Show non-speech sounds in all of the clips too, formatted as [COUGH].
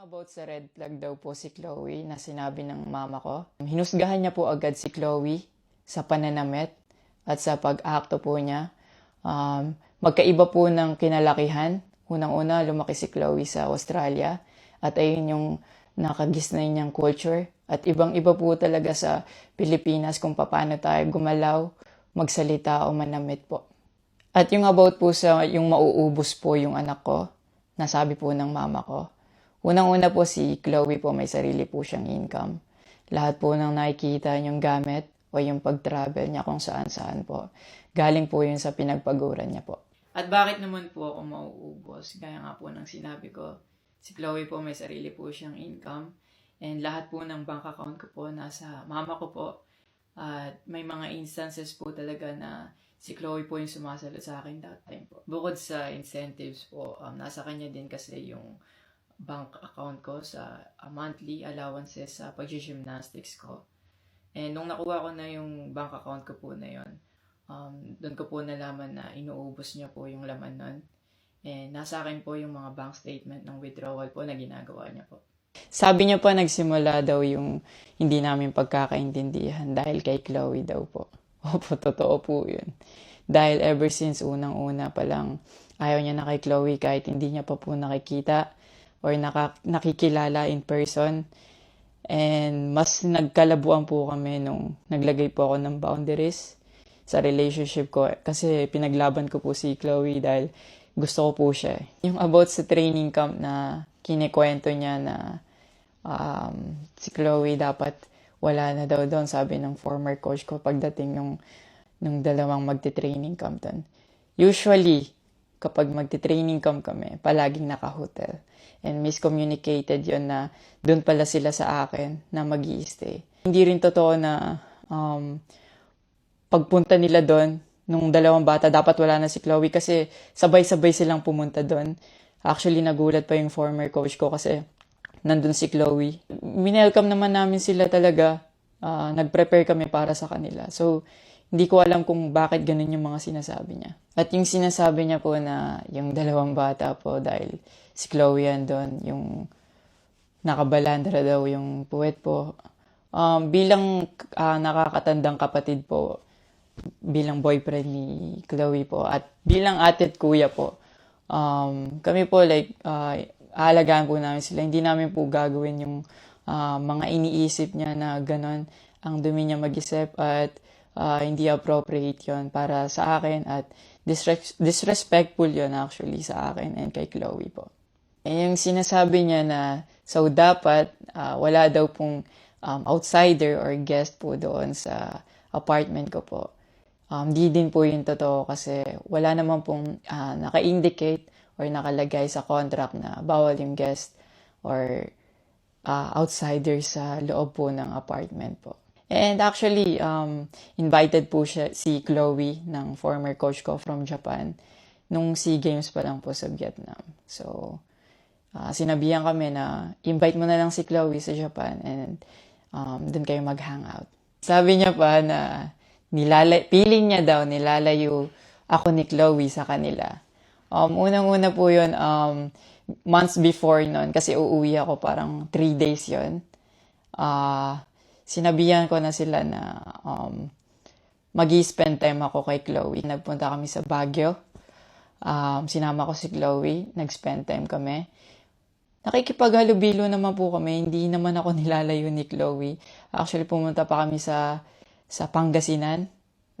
about sa red flag daw po si Chloe na sinabi ng mama ko, hinusgahan niya po agad si Chloe sa pananamit at sa pag-akto po niya. Um, magkaiba po ng kinalakihan. Unang-una, lumaki si Chloe sa Australia at ayun yung nakagisnay niyang culture. At ibang-iba po talaga sa Pilipinas kung paano tayo gumalaw, magsalita o manamit po. At yung about po sa yung mauubos po yung anak ko, nasabi po ng mama ko. Unang-una po si Chloe po may sarili po siyang income. Lahat po ng nakikita niyong gamit o yung pag-travel niya kung saan-saan po. Galing po yun sa pinagpaguran niya po. At bakit naman po ako mauubos? Gaya nga po ng sinabi ko, si Chloe po may sarili po siyang income and lahat po ng bank account ko po nasa mama ko po. At may mga instances po talaga na si Chloe po yung sumasalo sa akin that time po. Bukod sa incentives po, um, nasa kanya din kasi yung bank account ko sa uh, monthly allowances sa pag-gymnastics ko. And nung nakuha ko na yung bank account ko po na yon, um, doon ko po nalaman na inuubos niya po yung laman nun. And nasa akin po yung mga bank statement ng withdrawal po na ginagawa niya po. Sabi niya pa nagsimula daw yung hindi namin pagkakaintindihan dahil kay Chloe daw po. [LAUGHS] Opo, totoo po yun. Dahil ever since unang-una pa lang, ayaw niya na kay Chloe kahit hindi niya pa po nakikita or naka, nakikilala in person. And mas nagkalabuan po kami nung naglagay po ako ng boundaries sa relationship ko. Kasi pinaglaban ko po si Chloe dahil gusto ko po siya. Yung about sa training camp na kinikwento niya na um, si Chloe dapat wala na daw doon, sabi ng former coach ko pagdating nung, nung dalawang magte-training camp doon. Usually, kapag magte-training camp kami, palaging naka-hotel. And miscommunicated yon na doon pala sila sa akin na mag stay Hindi rin totoo na um, pagpunta nila doon, nung dalawang bata, dapat wala na si Chloe kasi sabay-sabay silang pumunta doon. Actually, nagulat pa yung former coach ko kasi nandun si Chloe. Minelcome naman namin sila talaga. Uh, nag-prepare kami para sa kanila. So, hindi ko alam kung bakit ganun yung mga sinasabi niya. At yung sinasabi niya po na yung dalawang bata po dahil si Chloe yan doon, yung nakabalandra daw yung puwet po. Um, bilang uh, nakakatandang kapatid po, bilang boyfriend ni Chloe po, at bilang ate at kuya po, um, kami po like, uh, aalagaan po namin sila. Hindi namin po gagawin yung uh, mga iniisip niya na ganon ang dumi niya mag-isip at uh, hindi appropriate yon para sa akin at disres- disrespectful yon actually sa akin and kay Chloe po. And yung sinasabi niya na so dapat uh, wala daw pong um, outsider or guest po doon sa apartment ko po. Um, di din po yung totoo kasi wala naman pong uh, naka-indicate or nakalagay sa contract na bawal yung guest or uh, outsider sa loob po ng apartment po. And actually, um, invited po siya, si Chloe ng former coach ko from Japan nung SEA Games pa lang po sa Vietnam. So, uh, sinabihan kami na invite mo na lang si Chloe sa Japan and um, dun kayo mag-hangout. Sabi niya pa na nilalay, feeling niya daw nilalayo ako ni Chloe sa kanila. Um, unang-una po yun, um, months before nun, kasi uuwi ako parang three days yun. Ah, uh, sinabihan ko na sila na um, mag spend time ako kay Chloe. Nagpunta kami sa Baguio. Um, sinama ko si Chloe. Nag-spend time kami. Nakikipaghalubilo naman po kami. Hindi naman ako [LAUGHS] nilalayo ni Chloe. Actually, pumunta pa kami sa sa Pangasinan.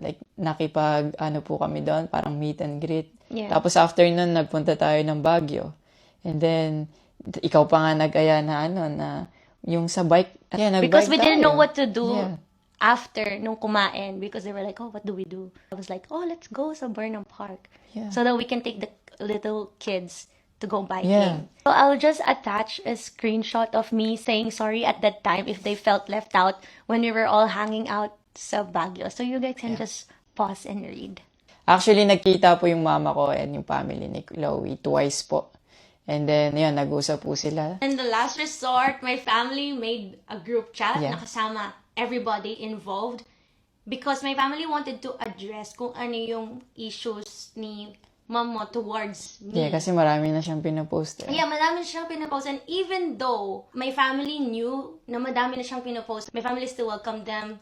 Like, nakipag, ano po kami doon, parang meet and greet. Yeah. Tapos after nun, nagpunta tayo ng Baguio. And then, ikaw pa nga nag-aya na ano, na yung sa bike. Yeah, Because we didn't tayo. know what to do Yeah. after nung kumain because they were like, oh, what do we do? I was like, oh, let's go sa Burnham Park Yeah. so that we can take the little kids to go biking. Yeah. So I'll just attach a screenshot of me saying sorry at that time if they felt left out when we were all hanging out sa Baguio. So you guys can just pause and read. Actually, nagkita po yung mama ko and yung family ni Chloe twice po. And then, yun, nag-usap po sila. In the last resort, my family made a group chat Yeah. na kasama everybody involved because my family wanted to address kung ano yung issues ni mom mo towards me. Yeah, kasi marami na siyang pinopost. Eh. Yeah, madami na siyang pinopost. And even though my family knew na madami na siyang pinopost, my family still welcomed them,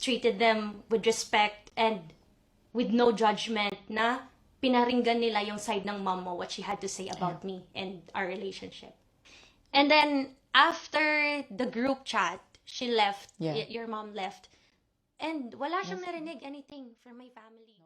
treated them with respect, and with no judgment na pinaringgan nila yung side ng mom mo, what she had to say about me and our relationship. And then, after the group chat, she left, Yeah. your mom left, and wala siyang narinig anything from my family.